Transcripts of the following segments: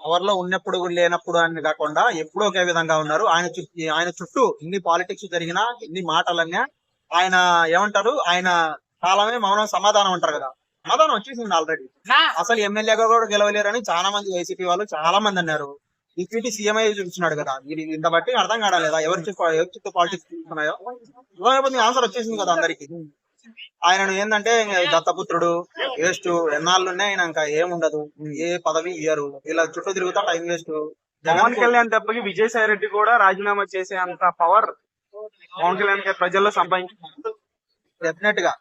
పవర్లో ఉన్నప్పుడు లేనప్పుడు అని కాకుండా ఎప్పుడూ ఒకే విధంగా ఉన్నారు. ఆయన ఆయన చుట్టూ ఇన్ని పాలిటిక్స్ జరిగినా ఇన్ని మాటలన్నా ఆయన ఏమంటారు? ఆయన కాలమే మౌనం సమాధానం అంటారు కదా. సమాధానం వచ్చేసింది ఆల్రెడీ అసలు ఎమ్మెల్యేగా కూడా గెలవలేరని చాలా మంది వైసీపీ వాళ్ళు చాలా మంది అన్నారు. డిప్యూటీ సీఎం అయ్యి చూస్తున్నాడు కదా. ఇది ఇంత బట్టి అర్థం కావలేదా ఎవరి చుట్టూ ఎవరి చుట్టూ పాలిటిక్స్ చూస్తున్నాయో ఆన్సర్ వచ్చేసింది కదా అందరికి. ఆయనను ఏంటంటే దత్తపుత్రుడు వేస్ట్ ఎన్నాళ్ళు ఉన్నాయి ఆయన ఇంకా ఏముండదు ఏ పదవి ఇయ్యరు. ఇలా చుట్టూ తిరుగుతా టైం వేస్ట్. పవన్ కళ్యాణ్ దెబ్బకి విజయసాయి రెడ్డి కూడా రాజీనామా చేసే అంత పవర్ పవన్ కళ్యాణ్ ప్రజల్లో సంపాదించారు డెఫినెట్గా.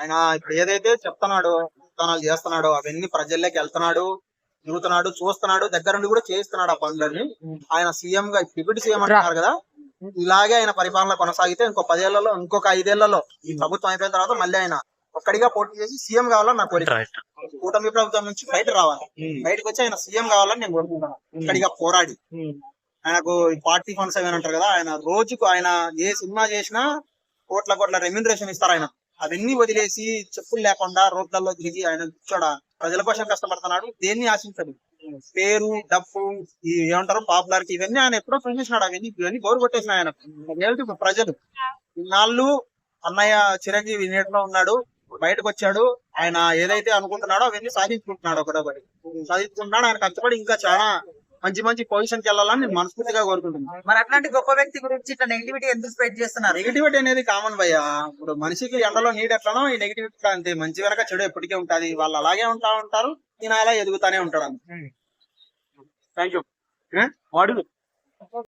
ఆయన ఇప్పుడు ఏదైతే చెప్తున్నాడో విత్తనాలు చేస్తున్నాడో అవన్నీ ప్రజల్లోకి వెళ్తున్నాడు తిరుగుతున్నాడు చూస్తున్నాడు దగ్గర నుండి కూడా చేస్తున్నాడు ఆ పనులన్నీ. ఆయన సీఎం గా డిప్యూటీ సీఎం అంటున్నారు కదా ఇలాగే ఆయన పరిపాలన కొనసాగితే ఇంకో పదేళ్ళలో ఇంకొక ఐదేళ్ళలో ఈ ప్రభుత్వం అయిపోయిన తర్వాత మళ్ళీ ఆయన ఒక్కడిగా పోటీ చేసి సీఎం కావాలని నా కోరిక. కూటమి ప్రభుత్వం నుంచి బయట రావాలి. బయటకు వచ్చి ఆయన సీఎం కావాలని నేను కోరుకుంటున్నాను. ఒక్కడిగా పోరాడి. ఆయనకు పార్టీ ఫండ్స్ ఏమైనా అంటారు కదా ఆయన రోజుకు ఆయన ఏ సినిమా చేసినా కోట్ల కోట్ల రెమ్యూనరేషన్ ఇస్తారు ఆయన. అవన్నీ వదిలేసి చెప్పులు లేకుండా రోడ్లలో తిరిగి ఆయన కూర్చోడ ప్రజల కోసం కష్టపడుతున్నాడు. దేన్ని ఆశించడు? పేరు ఈ ఏమంటారు పాపులారిటీ ఇవన్నీ ఆయన ఎప్పుడో చూసేసినాడు అవన్నీ ఇవన్నీ గౌరవ కొట్టేసిన ఆయన. ఇప్పుడు ప్రజలు. ఇన్నాళ్ళు అన్నయ్య చిరంజీవి నీటిలో ఉన్నాడు బయటకు వచ్చాడు ఆయన ఏదైతే అనుకుంటున్నాడో అవన్నీ సాధించుకుంటున్నాడు ఒకటొకటి సాధించుకుంటున్నాడు. ఆయన కష్టపడి ఇంకా చాలా మంచి మంచి పొజిషన్కి వెళ్ళాలని నేను మనస్ఫూర్తిగా కోరుకుంటున్నాను. మరి అట్లాంటి గొప్ప వ్యక్తి గురించి ఇట్లా నెగిటివిటీ ఎందుకు స్ప్రెడ్ చేస్తున్నారు? నెగిటివిటీ అనేది కామన్ భయ్య. ఇప్పుడు మనిషికి ఎండలో నీట్ ఎట్లనో ఈ నెగిటివిటీ అంతే. మంచి వెనక చెడు ఎప్పటికే ఉంటది. వాళ్ళు అలాగే ఉంటా ఉంటారు. ఈయన అలా ఎదుగుతానే ఉంటాడు தேங்க்யூ மாடு